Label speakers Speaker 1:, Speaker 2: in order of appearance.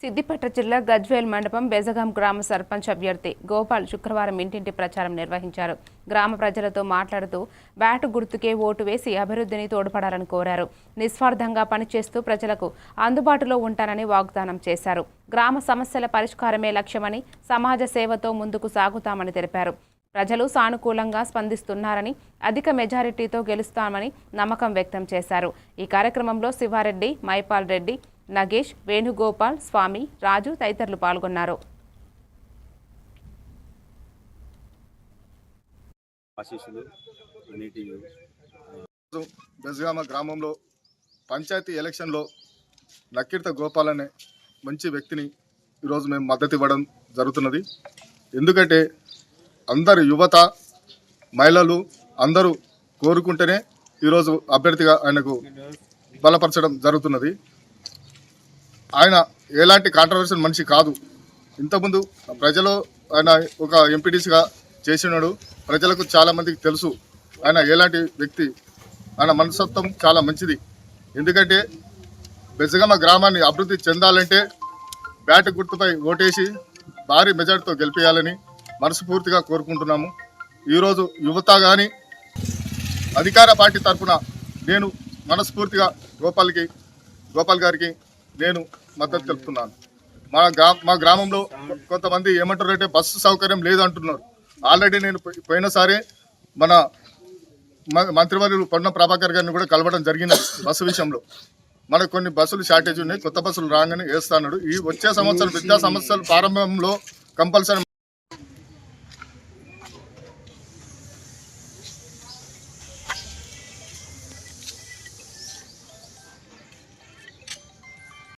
Speaker 1: సిద్దిపేట జిల్లా గజ్వేల్ మండపం బెజగాం గ్రామ సర్పంచ్ అభ్యర్థి గోపాల్ శుక్రవారం ఇంటింటి ప్రచారం నిర్వహించారు. గ్రామ ప్రజలతో మాట్లాడుతూ బ్యాటు గుర్తుకే ఓటు వేసి అభివృద్ధిని తోడ్పడాలని కోరారు. నిస్వార్థంగా పనిచేస్తూ ప్రజలకు అందుబాటులో ఉంటానని వాగ్దానం చేశారు. గ్రామ సమస్యల పరిష్కారమే లక్ష్యమని సమాజ సేవతో ముందుకు సాగుతామని తెలిపారు. ప్రజలు సానుకూలంగా స్పందిస్తున్నారని అధిక మెజారిటీతో గెలుస్తామని నమ్మకం వ్యక్తం చేశారు. ఈ కార్యక్రమంలో శివారెడ్డి మైపాల్ రెడ్డి నగేష్ వేణుగోపాల్ స్వామి రాజు తదితరులు పాల్గొన్నారు.
Speaker 2: ఆశీస్సులు అన్నిటి
Speaker 3: బెజగామ గ్రామంలో పంచాయతీ ఎలక్షన్లో నక్కిర్త గోపాల్ అనే మంచి వ్యక్తిని ఈరోజు మేము మద్దతు ఇవ్వడం జరుగుతున్నది. ఎందుకంటే అందరు యువత మహిళలు అందరూ కోరుకుంటేనే ఈరోజు అభ్యర్థిగా ఆయనకు బలపరచడం జరుగుతున్నది. ఆయన ఎలాంటి కాంట్రవర్షియల్ మనిషి కాదు. ఇంతకుముందు ప్రజలు ఆయన ఒక ఎంపీటీసీగా చేసినాడు. ప్రజలకు చాలా మందికి తెలుసు ఆయన ఎలాంటి వ్యక్తి. ఆయన మనస్తత్వం చాలా మంచిది. ఎందుకంటే బెజగమ్మ గ్రామాన్ని అభివృద్ధి చెందాలంటే బ్యాట్ గుర్తుపై ఓటేసి భారీ మెజార్టీతో గెలిపేయాలని మనస్ఫూర్తిగా కోరుకుంటున్నాము. ఈరోజు యువత కానీ అధికార పార్టీ తరఫున నేను మనస్ఫూర్తిగా గోపాల్కి గోపాల్ గారికి నేను మద్దతు తెలుపుతున్నాను. మా గ్రా మా గ్రామంలో కొంతమంది ఏమంటారంటే బస్సు సౌకర్యం లేదంటున్నారు. ఆల్రెడీ నేను పోయి- పోయినసారి మన మ- మంత్రివర్యులు పొన్న ప్రభాకర్ గారిని కూడా కలవడం జరిగింది బస్సు విషయంలో. మనకు కొన్ని బస్సులు షార్టేజ్ ఉన్నాయి కొత్త బస్సులు రాగానే వేస్తాడు ఈ వచ్చే సంవత్సరం విద్యా సంవత్సరాలు ప్రారంభంలో కంపల్సరీ